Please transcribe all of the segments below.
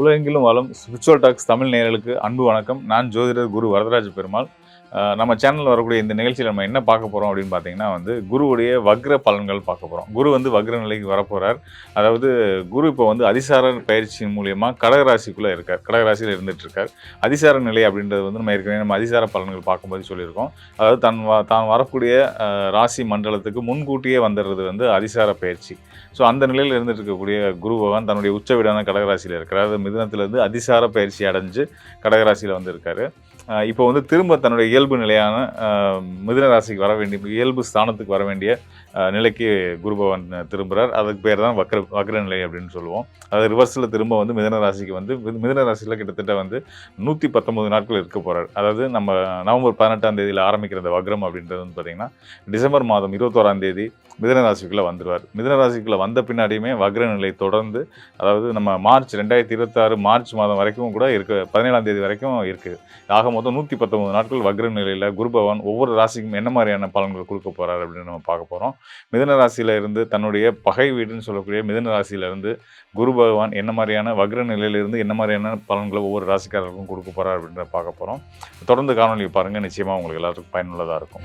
உலகெங்கிலும் வளம் spiritual tax Tamil நேயர்களுக்கு அன்பு வணக்கம். நான் ஜோதிடர் குரு வரதராஜ பெருமாள். நம்ம சேனலில் வரக்கூடிய இந்த நிகழ்ச்சியில் நம்ம என்ன பார்க்க போகிறோம் அப்படின்னு பார்த்தீங்கன்னா வந்து குருவுடைய வக்ர பலன்கள் பார்க்க போகிறோம் குரு வந்து வக்ர நிலைக்கு வரப்போகிறார் அதாவது குரு இப்போ வந்து அதிசார பயிற்சியின் மூலியமாக கடகராசிக்குள்ளே இருக்கார். கடகராசியில் இருந்துகிட்ருக்கார் அதிசார நிலை அப்படின்றது வந்து நம்ம ஏற்கனவே நம்ம அதிசார பலன்கள் பார்க்கும்போது சொல்லியிருக்கோம். அதாவது தன் வ- தான் வரக்கூடிய ராசி மண்டலத்துக்கு முன்கூட்டியே வந்துடுறது வந்து அதிசார பயிற்சி. ஸோ அந்த நிலையில் இருந்துட்டு இருக்கக்கூடிய குரு பகவான் தன்னுடைய உச்ச வீடான கடகராசியில் இருக்கிறார். அது மிதனத்திலேருந்து அதிசார பயிற்சி அடைஞ்சு கடகராசியில் வந்திருக்காரு. இப்போ வந்து திரும்ப தன்னுடைய இயல்பு நிலையான அஹ், மிதுன ராசிக்கு வர வேண்டிய இயல்பு ஸ்தானத்துக்கு வர வேண்டிய நிலைக்கு குரு பகவான் திரும்புகிறார் அதுக்கு பேர் தான் வக்ர வக்ர நிலை அப்படின்னு சொல்லுவோம். அது ரிவர்ஸில் திரும்ப வந்து மிதன ராசிக்கு வந்து மிதன ராசியில் கிட்டத்தட்ட வந்து நூற்றி பத்தொம்பது நாட்கள் இருக்க போகிறார் அதாவது நம்ம நவம்பர் பதினெட்டாம் தேதியில் ஆரம்பிக்கிற அந்த வக்ரம் அப்படின்றது வந்து பார்த்திங்கன்னா டிசம்பர் மாதம் இருபத்தோராம் தேதி மிதன ராசிக்குள்ளே வந்துடுவார் மிதன ராசிக்குள்ளே வந்த பின்னாடியுமே வக்ர நிலை தொடர்ந்து அதாவது நம்ம மார்ச் ரெண்டாயிரத்தி இருபத்தாறு மார்ச் மாதம் வரைக்கும் கூட இருக்குது பதினேழாம் தேதி வரைக்கும் இருக்குது ஆக மொத்தம் நூற்றி பத்தொம்பது நாட்கள் வக்ர நிலையில் குரு பகவான் ஒவ்வொரு ராசிக்கும் என்ன மாதிரியான பலன்கள் கொடுக்க போகிறார் அப்படின்னு நம்ம பார்க்க போகிறோம் மிதன ராசியில இருந்து தன்னுடைய பகை வீடுன்னு சொல்லக்கூடிய மிதன ராசியிலிருந்து குரு பகவான் என்ன மாதிரியான வக்ர நிலையிலிருந்து என்ன மாதிரியான பலன்களை ஒவ்வொரு ராசிக்காரருக்கும் கொடுக்க போகிறார் அப்படின்றத பார்க்க போகிறோம் தொடர்ந்து காணொலி பாருங்கள் நிச்சயமாக உங்களுக்கு எல்லாருக்கும் பயனுள்ளதாக இருக்கும்.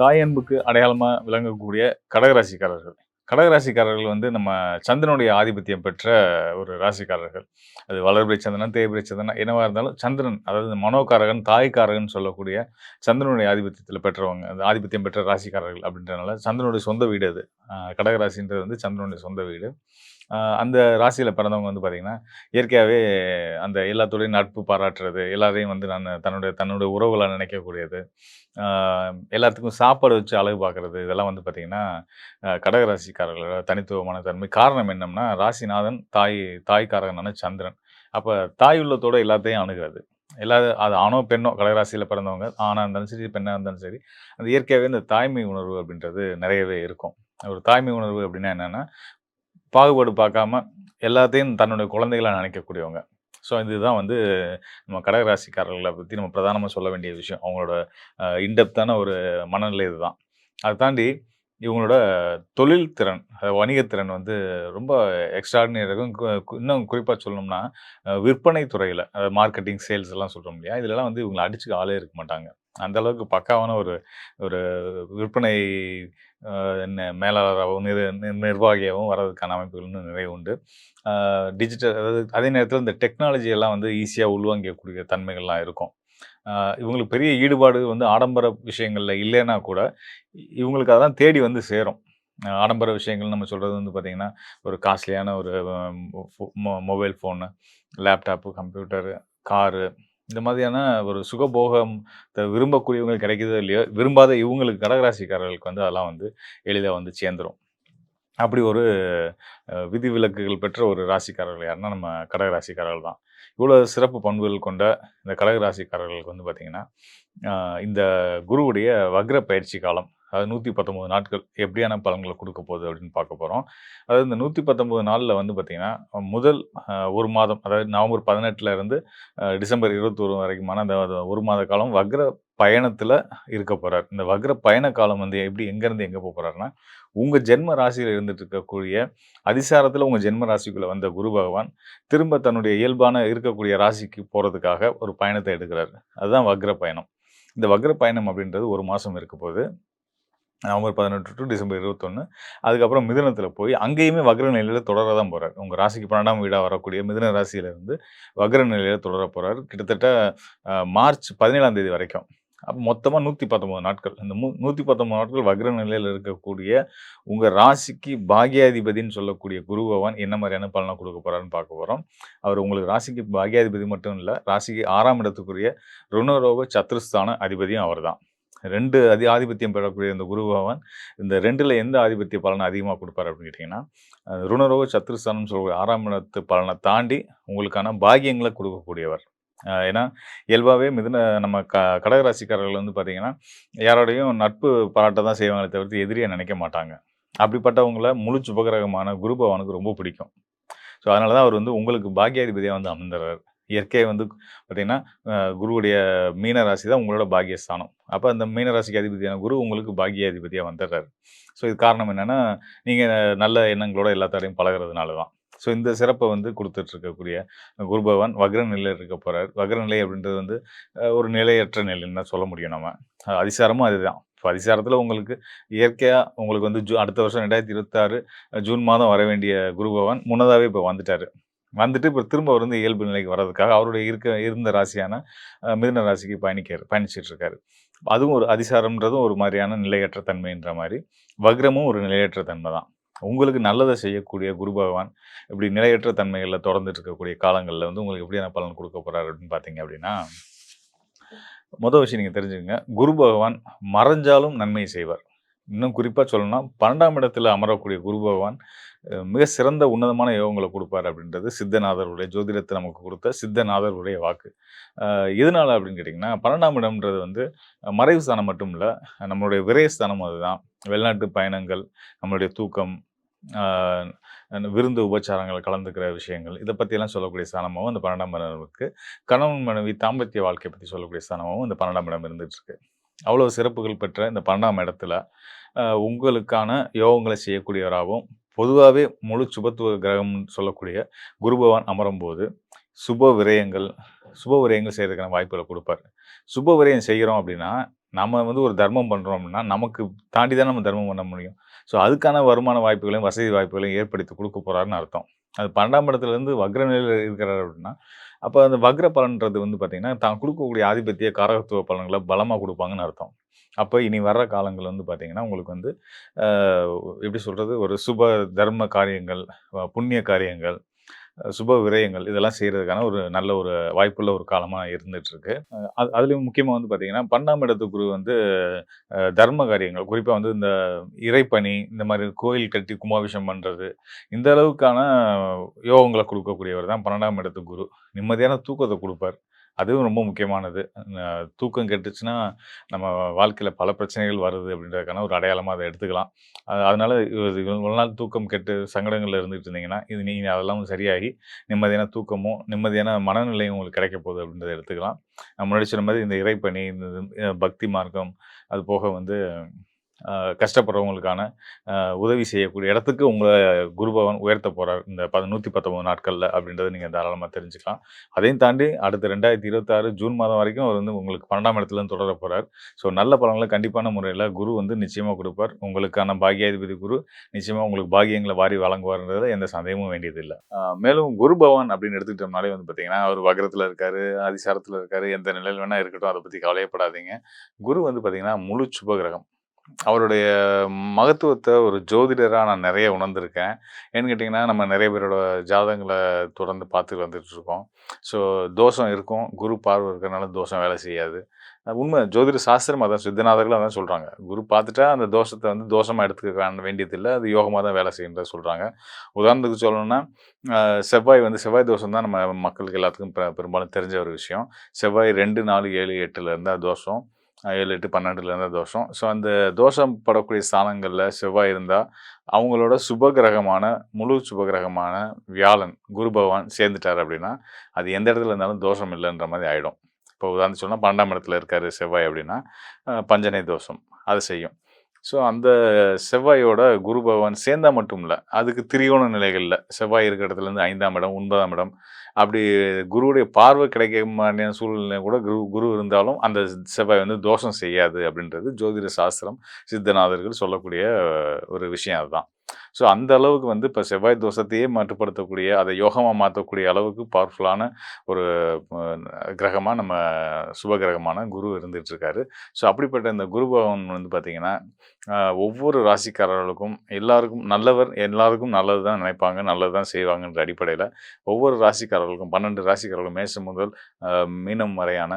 தாய் அன்புக்கு அடையாளமாக விளங்கக்கூடிய கடகராசிக்காரர்கள். கடகராசிக்காரர்கள் வந்து நம்ம சந்திரனுடைய ஆதிபத்தியம் பெற்ற ஒரு ராசிக்காரர்கள். அது வளர்பிறை சந்திரன் தேய்பிரை சந்திரன் என்னவாக இருந்தாலும் சந்திரன் அதாவது மனோகாரகன் தாய்க்காரகன் சொல்லக்கூடிய சந்திரனுடைய ஆதிபத்தியத்தில் பெற்றவங்க அந்த ஆதிபத்தியம் பெற்ற ராசிக்காரர்கள் அப்படின்றனால சந்திரனுடைய சொந்த வீடு அது. கடகராசின்றது வந்து சந்திரனுடைய சொந்த வீடு. அந்த ராசியில் பிறந்தவங்க வந்து பார்த்திங்கன்னா இயற்கையாகவே அந்த எல்லாத்தோடையும் நட்பு பாராட்டுறது எல்லாரையும் வந்து நான் தன்னுடைய தன்னுடைய உறவுகளை நினைக்கக்கூடியது எல்லாத்துக்கும் சாப்பாடு வச்சு அழகு பார்க்குறது இதெல்லாம் வந்து பார்த்திங்கன்னா கடகராசிக்காரர்களோட தனித்துவமான தன்மை. காரணம் என்னம்னா ராசிநாதன் தாய் தாய்க்காரகனான சந்திரன். அப்போ தாய் உள்ளத்தோடு எல்லாத்தையும் அணுகிறது. எல்லா அது ஆணோ பெண்ணோ கடகராசியில் பிறந்தவங்க ஆணாக இருந்தாலும் சரி பெண்ணாக இருந்தாலும் சரி அந்த இயற்கையாகவே இந்த தாய்மை உணர்வு அப்படின்றது நிறையவே இருக்கும். ஒரு தாய்மை உணர்வு அப்படின்னா என்னென்னா பாகுபாடு பார்க்காம எல்லாத்தையும் தன்னுடைய குழந்தைகளாக நினைக்கக்கூடியவங்க. ஸோ இதுதான் வந்து நம்ம கடகராசிக்காரர்களை பற்றி நம்ம பிரதானமாக சொல்ல வேண்டிய விஷயம். அவங்களோட இன்டெப்த்தான ஒரு மனநிலை இதுதான். அதை தாண்டி இவங்களோட தொழில் திறன் அதாவது வணிகத்திறன் வந்து ரொம்ப எக்ஸ்ட்ராடினரி இருக்கும். இன்னும் குறிப்பாக சொல்லணும்னா விற்பனை துறையில் மார்க்கெட்டிங் சேல்ஸ் எல்லாம் சொல்கிறோம் இல்லையா? இதிலலாம் வந்து இவங்களை அடிச்சுக்க ஆளே இருக்க மாட்டாங்க. அந்த அளவுக்கு பக்காவான ஒரு ஒரு விற்பனை அஹ், மேலாளராகவும் நிர் நிர்வாகியாகவும் வர்றதுக்கான அமைப்புகள்னு நிறைய உண்டு. டிஜிட்டல் அதாவது அதே நேரத்தில் இந்த டெக்னாலஜி எல்லாம் வந்து ஈஸியாக உள்வாங்கக்கூடிய தன்மைகள்லாம் இருக்கும். இவங்களுக்கு பெரிய ஈடுபாடு வந்து ஆடம்பர விஷயங்களில் இல்லைன்னா கூட இவங்களுக்கு அதான் தேடி வந்து சேரும். ஆடம்பர விஷயங்கள் நம்ம சொல்கிறது வந்து பார்த்திங்கன்னா ஒரு காஸ்ட்லியான ஒரு mobile phone laptop computer car இந்த மாதிரியான ஒரு சுகபோகம் த- விரும்பக்கூடியவங்க இல்லையோ விரும்பாத இவங்களுக்கு கடகராசிக்காரர்களுக்கு வந்து அதெல்லாம் வந்து எளிதாக வந்து சேர்ந்துரும். அப்படி ஒரு விதி விதிவிலக்குகள் பெற்ற ஒரு ராசிக்காரர்கள் யாருன்னா நம்ம கடக ராசிக்காரர்கள் தான். இவ்வளோ சிறப்பு பண்புகள் கொண்ட இந்த கடக ராசிக்காரர்களுக்கு வந்து பார்த்திங்கன்னா இந்த குருவுடைய வக்ர பயிற்சி காலம் அதாவது நூற்றி பத்தொம்போது நாட்கள் எப்படியான பலன்களை கொடுக்க போகுது அப்படின்னு பார்க்க போகிறோம் அதாவது இந்த நூற்றி பத்தொம்போது நாளில் வந்து பார்த்திங்கன்னா முதல் ஒரு மாதம் அதாவது நவம்பர் பதினெட்டுல இருந்து டிசம்பர் இருபத்தொரு வரைக்குமான அந்த ஒரு மாத காலம் வக்ர பயணத்தில் இருக்க போகிறார் இந்த வக்ர பயண காலம் வந்து எப்படி எங்கேருந்து எங்கே போக போகிறாருன்னா உங்கள் ஜென்ம ராசியில் இருந்துட்டு இருக்கக்கூடிய அதிசாரத்தில் உங்கள் ஜென்ம ராசிக்குள்ளே வந்த குரு பகவான் திரும்ப தன்னுடைய இயல்பான இருக்கக்கூடிய ராசிக்கு போகிறதுக்காக ஒரு பயணத்தை எடுக்கிறார். அதுதான் வக்ர பயணம். இந்த வக்ர பயணம் அப்படின்றது ஒரு மாதம் இருக்க போகுது. நவம்பர் பதினெட்டு டு டிசம்பர் இருபத்தொன்று அதுக்கப்புறம் மிதுனத்தில் போய் அங்கேயுமே வக்ர நிலையில் தொடர தான் போகிறார் உங்கள் ராசிக்கு பன்னெண்டாம் வீடாக வரக்கூடிய மிதுன ராசியிலேருந்து வக்ர நிலையில் தொடர போகிறார் கிட்டத்தட்ட மார்ச் பதினேழாம் தேதி வரைக்கும். அப்போ மொத்தமாக நூற்றி பத்தொம்போது நாட்கள். இந்த மூ நூற்றி பத்தொம்போது நாட்கள் வக்ர நிலையில் இருக்கக்கூடிய உங்கள் ராசிக்கு பாகியாதிபதின்னு சொல்லக்கூடிய குரு பகவான் என்ன மாதிரியான பலனை கொடுக்க போகிறாருன்னு பார்க்க போகிறோம் அவர் உங்களுக்கு ராசிக்கு பாகியாதிபதி மட்டும் இல்லை ராசிக்கு ஆறாம் இடத்துக்குரிய ருணரோக சத்ருஸ்தான அதிபதியும் அவர் தான் ரெண்டு அதி ஆதிபத்தியம் பெறக்கூடிய இந்த குரு பகவான் இந்த ரெண்டில் எந்த ஆதிபத்திய பலனை அதிகமாக கொடுப்பார் அப்படின்னு கேட்டிங்கன்னா ருணரோக சத்ருஸ்தானம் சொல்லக்கூடிய ஆறாம் இடத்து பலனை தாண்டி உங்களுக்கான பாகியங்களை கொடுக்கக்கூடியவர். ஏன்னா இயல்பாகவே மிதுன நம்ம க கடகராசிக்காரர்கள் வந்து பார்த்தீங்கன்னா யாரோடையும் நட்பு பாராட்ட தான் செய்வாங்களே தவிர்த்து எதிரியை நினைக்க மாட்டாங்க. அப்படிப்பட்டவங்கள முழு சுபகிரகமான குரு பகவானுக்கு ரொம்ப பிடிக்கும். ஸோ அதனால தான் அவர் வந்து உங்களுக்கு பாக்கியாதிபதியாக வந்து அமர்ந்துறாரு. இயற்கையை வந்து பார்த்தீங்கன்னா, குருவுடைய மீன ராசி தான் உங்களோட பாகியஸ்தானம் அப்போ அந்த மீன ராசிக்கு அதிபதியான குரு உங்களுக்கு பாக்கியாதிபதியா வந்துடுறாரு. ஸோ இது காரணம் என்னென்னா நீங்கள் நல்ல எண்ணங்களோட எல்லாத்தோடையும் பழகுறதுனால தான். ஸோ இந்த சிறப்பை வந்து கொடுத்துட்ருக்கக்கூடிய குரு பகவான் வக்ர நிலையில் இருக்க போகிறார் வக்ர நிலை அப்படின்றது வந்து ஒரு நிலையற்ற நிலைன்னு தான் சொல்ல முடியும் நம்ம. அதிசாரமும் அதுதான். இப்போ அதிசாரத்தில் உங்களுக்கு இயற்கையாக உங்களுக்கு வந்து ஜூ அடுத்த வருஷம் 2026 ஜூன் மாதம் வர வேண்டிய குரு பகவான் முன்னதாகவே இப்போ வந்துட்டார் வந்துட்டு இப்போ திரும்ப அவர் வந்து இயல்பு நிலைக்கு வர்றதுக்காக அவருடைய இருக்க இருந்த ராசியான மிதுன ராசிக்கு பயணிக்காரு பயணிச்சுட்டு இருக்காரு. அதுவும் ஒரு அதிசாரம்ன்றதும் ஒரு மாதிரியான நிலையற்ற தன்மைன்ற மாதிரி வக்ரமும் ஒரு நிலையற்ற தன்மை தான். உங்களுக்கு நல்லதை செய்யக்கூடிய குரு பகவான் இப்படி நிலையற்ற தன்மைகளில் தொடர்ந்துட்டு இருக்கக்கூடிய காலங்களில் வந்து உங்களுக்கு எப்படியான பலன் கொடுக்க போகிறாரு அப்படின்னு பார்த்தீங்க அப்படின்னா, மொதல் விஷயம் நீங்கள் தெரிஞ்சுக்கங்க. குரு பகவான் மறைஞ்சாலும் நன்மை செய்வார். இன்னும் குறிப்பாக சொல்லணும்னா 12ஆம் இடத்துல அமரக்கூடிய குரு பகவான் மிக சிறந்த உன்னதமான யோகங்களை கொடுப்பார் அப்படின்றது சித்தநாதருடைய ஜோதிடத்தை நமக்கு கொடுத்த சித்தநாதருடைய வாக்கு. எதனால் அப்படின்னு கேட்டிங்கன்னா பன்னெண்டாம் இடம்ன்றது வந்து மறைவு ஸ்தானம் மட்டும் இல்லை நம்மளுடைய விரயஸ்தானம் அதுதான். வெளிநாட்டு பயணங்கள், நம்மளுடைய தூக்கம், விருந்து உபச்சாரங்கள் கலந்துக்கிற விஷயங்கள், இதை பற்றியெல்லாம் சொல்லக்கூடிய ஸ்தானமாகவும் அந்த 12ஆம் இடம் இருக்கு. கணவன், மனைவி தாம்பத்திய வாழ்க்கையை பற்றி சொல்லக்கூடிய ஸ்தானமாகவும் இந்த 12ஆம் இடம் இருந்துட்டு அவ்வளோ சிறப்புகள் பெற்ற இந்த 12ஆம் இடத்துல உங்களுக்கான யோகங்களை செய்யக்கூடியவராகவும், பொதுவாகவே முழு சுபத்துவ கிரகம்னு சொல்லக்கூடிய குரு பகவான் அமரும்போது, சுப விரயங்கள் சுப விரயங்கள் செய்கிறதுக்கான வாய்ப்புகளை கொடுப்பார் சுப விரயம் செய்கிறோம் அப்படின்னா, நம்ம வந்து ஒரு தர்மம் பண்ணுறோம் அப்படின்னா, நமக்கு தாண்டி தான் நம்ம தர்மம் பண்ண முடியும். ஸோ அதுக்கான வருமான வாய்ப்புகளையும், வசதி வாய்ப்புகளையும் ஏற்படுத்தி கொடுக்க போகிறாருன்னு அர்த்தம். அது பன்னெண்டாம் இடத்துலேருந்து வக்ர நிலையில் இருக்கிறார் அப்படின்னா, அப்போ அந்த வக்ர பலன்றது வந்து பார்த்திங்கன்னா தான் கொடுக்கக்கூடிய ஆதிபத்திய காரகத்துவ பலன்களை பலமாக கொடுப்பாங்கன்னு அர்த்தம். அப்போ இனி வர்ற காலங்கள் வந்து பார்த்திங்கன்னா உங்களுக்கு வந்து எப்படி சொல்கிறது ஒரு சுப தர்ம காரியங்கள், புண்ணிய காரியங்கள், சுப விரயங்கள் இதெல்லாம் செய்கிறதுக்கான ஒரு நல்ல ஒரு வாய்ப்புள்ள ஒரு காலமாக இருந்துகிட்ருக்கு அது அதுலேயும் முக்கியமாக வந்து பார்த்தீங்கன்னா, 12ஆம் இடத்து குரு வந்து தர்ம காரியங்கள், குறிப்பாக வந்து இந்த இறைப்பணி, இந்த மாதிரி கோயில் கட்டி கும்பாபிஷம் பண்ணுறது இந்த அளவுக்கான யோகங்களை கொடுக்கக்கூடியவர் தான் 12ஆம் இடத்து குரு. நிம்மதியான தூக்கத்தை கொடுப்பார் அதுவும் ரொம்ப முக்கியமானது. தூக்கம் கெட்டுச்சுன்னா, நம்ம வாழ்க்கையில் பல பிரச்சனைகள் வருது அப்படின்றதுக்கான ஒரு அடையாளமாக அதை எடுத்துக்கலாம். அதனால் இவ்வளோ நாள் தூக்கம் கெட்டு சங்கடங்களில் இருந்துகிட்டு இருந்தீங்கன்னா, இது நீங்கள் அதெல்லாம் சரியாகி நிம்மதியான தூக்கமும், நிம்மதியான மனநிலையும் உங்களுக்கு கிடைக்க போகுது அப்படின்றத எடுத்துக்கலாம். நான் முன்னாடி சொன்ன மாதிரி இந்த இறைப்பணி, இந்த பக்தி மார்க்கம், அது போக வந்து கஷ்டப்படுறவங்களுக்கான உதவி செய்யக்கூடிய இடத்துக்கு உங்களை குருபவன் உயர்த்த போகிறார் இந்த பத நூற்றி பத்தொம்பது நாட்களில் அப்படின்றத நீங்கள் தாராளமாக தெரிஞ்சுக்கலாம். அதையும் தாண்டி அடுத்த 2026 ஜூன் மாதம் வரைக்கும் அவர் வந்து உங்களுக்கு 12ஆம் இடத்துல தொடர போகிறார் ஸோ நல்ல பலன்களை கண்டிப்பான முறையில் குரு வந்து நிச்சயமாக கொடுப்பார் உங்களுக்கான பாக்கியாதிபதி குரு நிச்சயமாக உங்களுக்கு பாகியங்களை வாரி வழங்குவார்ன்றதை எந்த சந்தேகமும் வேண்டியதில்லை மேலும் குரு பவன் அப்படின்னு எடுத்துக்கிட்டோம்னாலே வந்து பார்த்தீங்கன்னா, அவர் வக்ரத்தில் இருக்காரு, அதிசாரத்தில் இருக்காரு, எந்த நிலையில் வேணால் இருக்கட்டும். அதை பற்றி கவலையப்படாதீங்க. குரு வந்து பார்த்தீங்கன்னா, முழு சுப கிரகம். அவருடைய மகத்துவத்தை ஒரு ஜோதிடராக நான் நிறைய உணர்ந்திருக்கேன். ஏன்னு கேட்டிங்கன்னா நம்ம நிறைய பேரோட ஜாதகங்களை தொடர்ந்து பார்த்துட்டு வந்துட்டுருக்கோம். ஸோ தோஷம் இருக்கும். குரு பார்வை இருக்கிறனால தோஷம் வேலை செய்யாது. உண்மை ஜோதிட சாஸ்திரம் அதான் சித்தநாதர்களும் அதான் சொல்கிறாங்க குரு பார்த்துட்டா அந்த தோஷத்தை வந்து தோஷமாக எடுத்துக்க வேண்டியதில்லை அது யோகமாக தான் வேலை செய்யுன்றத சொல்கிறாங்க உதாரணத்துக்கு சொல்லணும்னா, செவ்வாய் வந்து செவ்வாய் தோஷம் தான் நம்ம மக்களுக்கு எல்லாத்துக்கும் பெ பெரும்பாலும் தெரிஞ்ச ஒரு விஷயம். செவ்வாய் 2, 4, 7, 8ல இருந்தா தோஷம். ஏழு எட்டு பன்னெண்டுலேருந்து தோஷம். ஸோ அந்த தோஷம் படக்கூடிய ஸ்தானங்களில் செவ்வாய் இருந்தால் அவங்களோட சுப கிரகமான முழு சுப கிரகமான வியாழன், குரு பகவான் சேர்ந்துட்டாரு அப்படின்னா, அது எந்த இடத்துல இருந்தாலும் தோஷம் இல்லைன்ற மாதிரி ஆகிடும் இப்போ உதாரணத்துக்கு சொன்னா 12ஆம் இடத்துல இருக்கார் செவ்வாய் அப்படின்னா, பஞ்சனை தோஷம். அது செய்யும். ஸோ அந்த செவ்வாயோட குரு பகவான் சேர்ந்தா மட்டும் இல்லை அதுக்கு திரிகோண நிலைகளில் செவ்வாய் இருக்கிற இடத்துலேருந்து ஐந்தாம் இடம், ஒன்பதாம் இடம் அப்படி குருவுடைய பார்வை கிடைக்க மாதிரியான சூழ்நிலை கூட குரு குரு இருந்தாலும், அந்த செவ்வாய் வந்து தோஷம் செய்யாது அப்படின்றது ஜோதிட சாஸ்திரம், சித்தநாதர்கள் சொல்லக்கூடிய ஒரு விஷயம் அதுதான். ஸோ அந்த அளவுக்கு வந்து இப்போ செவ்வாய் தோஷத்தையே மட்டுப்படுத்தக்கூடிய, அதை யோகமாக மாற்றக்கூடிய அளவுக்கு பவர்ஃபுல்லான ஒரு கிரகமாக நம்ம சுப கிரகமான குரு இருந்துகிட்ருக்காரு ஸோ அப்படிப்பட்ட இந்த குரு பகவான் வந்து பார்த்திங்கன்னா ஒவ்வொரு ராசிக்காரர்களுக்கும் எல்லாருக்கும் நல்லவர், எல்லாருக்கும் நல்லது தான் நினைப்பாங்க, நல்லது தான் செய்வாங்கன்ற அடிப்படையில் ஒவ்வொரு ராசிக்காரர்களுக்கும் 12 ராசிக்காரர்களும் மேஷம் முதல் மீனம் வரையான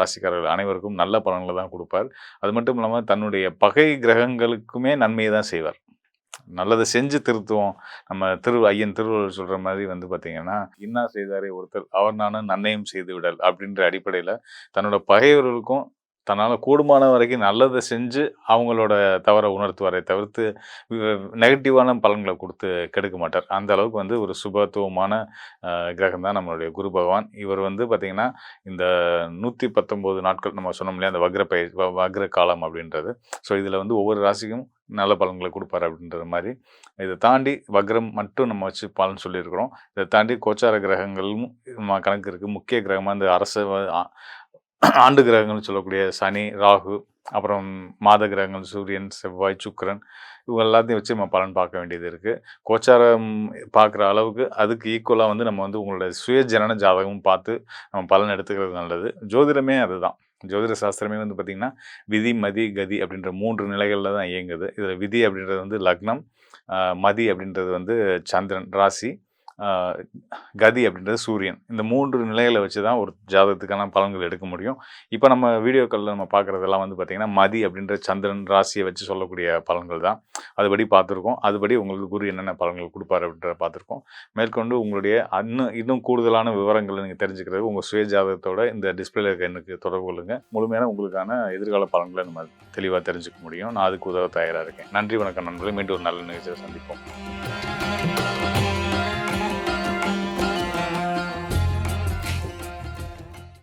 ராசிக்காரர்கள் அனைவருக்கும் நல்ல பலன்களை தான் கொடுப்பார் அது மட்டும் இல்லாமல் தன்னுடைய பகை கிரகங்களுக்குமே நன்மையை தான் செய்வார். நல்லதை செஞ்சு திருத்துவோம். நம்ம திரு ஐயன் திருவள்ளுவர் சொல்கிற மாதிரி வந்து பார்த்தீங்கன்னா, இன்னா செய்தாரே ஒருத்தர் அவர் நானும் நன்மையும் செய்து விடல்" அப்படின்ற அடிப்படையில் தன்னோட பகைவர்களுக்கும் தன்னால் கூடுமான வரைக்கும் நல்லதை செஞ்சு அவங்களோட தவறை உணர்த்துவாரை தவிர்த்து நெகட்டிவான பலன்களை கொடுத்து கெடுக்க மாட்டார். அந்த அளவுக்கு வந்து ஒரு சுபத்துவமான கிரகம் தான் நம்மளுடைய குரு பகவான். இவர் வந்து பார்த்திங்கன்னா இந்த நூற்றி பத்தொம்போது நாட்கள் நம்ம சொன்னோம் இல்லையா அந்த வக்ர பயிர் வ- வக்ர காலம் அப்படின்றது. ஸோ இதில் வந்து ஒவ்வொரு ராசிக்கும் நல்ல பலன்களை கொடுப்பாரு அப்படின்ற மாதிரி. இதை தாண்டி வக்ரம் மட்டும் நம்ம வச்சு பலன் சொல்லியிருக்கிறோம். இதை தாண்டி கோச்சார கிரகங்களும் நம்ம கணக்கு இருக்குது முக்கிய கிரகமாக இந்த அரச ஆண்டு கிரகங்கள்னு சொல்லக்கூடிய சனி ராகு அப்புறம் மாத கிரகங்கள் சூரியன் செவ்வாய் சுக்கரன் இவங்க எல்லாத்தையும் வச்சு நம்ம பலன் பார்க்க வேண்டியது இருக்குது கோச்சாரம் பார்க்குற அளவுக்கு அதுக்கு ஈக்குவலாக வந்து நம்ம வந்து உங்களோட சுய ஜனன ஜாதகமும் பார்த்து நம்ம பலன் எடுத்துக்கிறது நல்லது. ஜோதிடமே அதுதான். ஜோதிட சாஸ்திரமே வந்து பார்த்திங்கன்னா விதி மதி கதி அப்படின்ற மூன்று நிலைகளில் தான் இயங்குது. இதில் விதி அப்படின்றது வந்து லக்னம் மதி அப்படின்றது வந்து சந்திரன் ராசி. கதி அப்படின்றது சூரியன். இந்த மூன்று நிலைகளை வச்சு தான் ஒரு ஜாதகத்துக்கான பலன்கள் எடுக்க முடியும். இப்போ நம்ம வீடியோக்களில் நம்ம பார்க்குறதெல்லாம் வந்து பார்த்திங்கன்னா மதி அப்படின்ற சந்திரன் ராசியை வச்சு சொல்லக்கூடிய பலன்கள் தான் அதுபடி பார்த்துருக்கோம். அதுபடி உங்களுக்கு குரு என்னென்ன பலன்கள் கொடுப்பாரு அப்படின்றத பார்த்துருக்கோம். மேற்கொண்டு உங்களுடைய இன்னும் இன்னும் கூடுதலான விவரங்களை நீங்கள் தெரிஞ்சுக்கிறது உங்கள் சுய ஜாதகத்தோட இந்த டிஸ்பிளேல இருக்க எனக்கு தொடர்பு கொள்ளுங்க. முழுமையான உங்களுக்கான எதிர்கால பலன்களை நம்ம தெளிவாக தெரிஞ்சுக்க முடியும். நான் அதுக்கு உதவ தயாராக இருக்கேன். நன்றி வணக்கம் நண்பர்களே. மீண்டும் ஒரு நல்ல நிகழ்ச்சியை சந்திப்போம்.